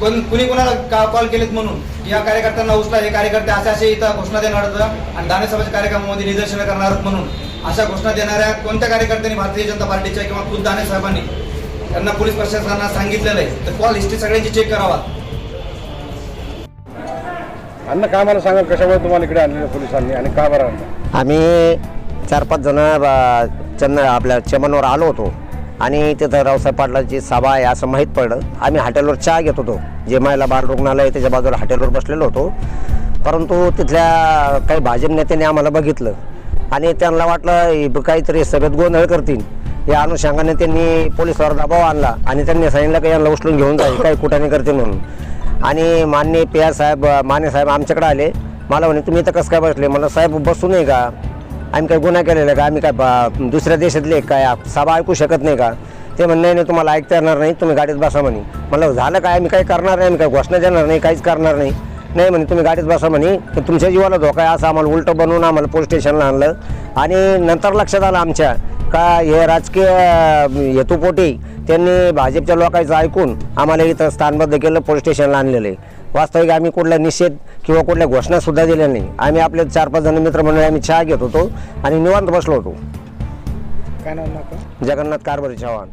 पण कुणी कुणाला का कॉल केलेत म्हणून? या कार्यकर्त्यांना उचला हे कार्यकर्ते असे असे इथं घोषणा देणार होता आणि दाने समाज कार्यक्रमामध्ये निदर्शनं करणार आहोत म्हणून. अशा घोषणा देणाऱ्या कोणत्या कार्यकर्त्यांनी भारतीय जनता पार्टीच्या किंवा खुद दाने साहेबांनी त्यांना पोलीस प्रशासनाला सांगितलेलं आहे. तर कॉल हिस्ट्री सगळ्यांची चेक करावा. अन्न काय मला सांगाल कशामुळे तुम्हाला इकडे आणलेलं पोलिसांनी आणि का बरं आणलं? आम्ही चार पाच जण चन्न आपल्या चमनवर आलो होतो आणि तिथं रावसाहेब पाटलाची सभा आहे असं माहीत पडलं. आम्ही हॉटेलवर चहा घेत होतो. जे महिला बाल रुग्णालय आहे त्याच्या बाजूला हॉटेलवर बसलेलो होतो. परंतु तिथल्या काही भाजप नेत्याने आम्हाला बघितलं आणि त्यांना वाटलं हे ब- काहीतरी सभेत गोंधळ करतील. या अनुषंगाने त्यांनी पोलिसावर दबाव आणला आणि त्यांनी सांगितलं की यांना उचलून घेऊन जाईल काही कुठाने करतील म्हणून. आणि मान्य पी आर साहेब माने साहेब आमच्याकडे आले. मला म्हणे तुम्ही इथं कसं काय बसले? मला साहेब बसू नये का? आम्ही काय गुन्हा केलेला का? आम्ही काय बा- दुसऱ्या देशातले काय सभा ऐकू शकत नाही का? ते म्हणणं नाही नाही तुम्हाला ऐकता येणार नाही. तुम्ही गाडीत बसा म्हणे. मला झालं काय? आम्ही काही करणार नाही. आम्ही काय घोषणा देणार नाही. काहीच करणार नाही. नाही म्हणे तुम्ही गाडीत बसा म्हणे. तर तुमच्या जीवाला धोका आहे. असं आम्हाला उलटं बनवून आम्हाला पोलीस स्टेशनला आणलं. आणि नंतर लक्षात आलं आमच्या का हे राजकीय हेतूपोटी हेतुपोटी त्यांनी भाजपच्या लोकांचं ऐकून आम्हाला इथं स्थानबद्ध केलं पोलीस स्टेशनला आणलेलं आहे. वास्तविक आम्ही कुठला निषेध किंवा कुठल्या घोषणासुद्धा दिल्या नाही. आम्ही आपले चार पाच जण मित्रमंडळी आम्ही चहा घेत होतो आणि निवांत बसलो होतो. काय नाव नका जगन्नाथ कारभारी चव्हाण.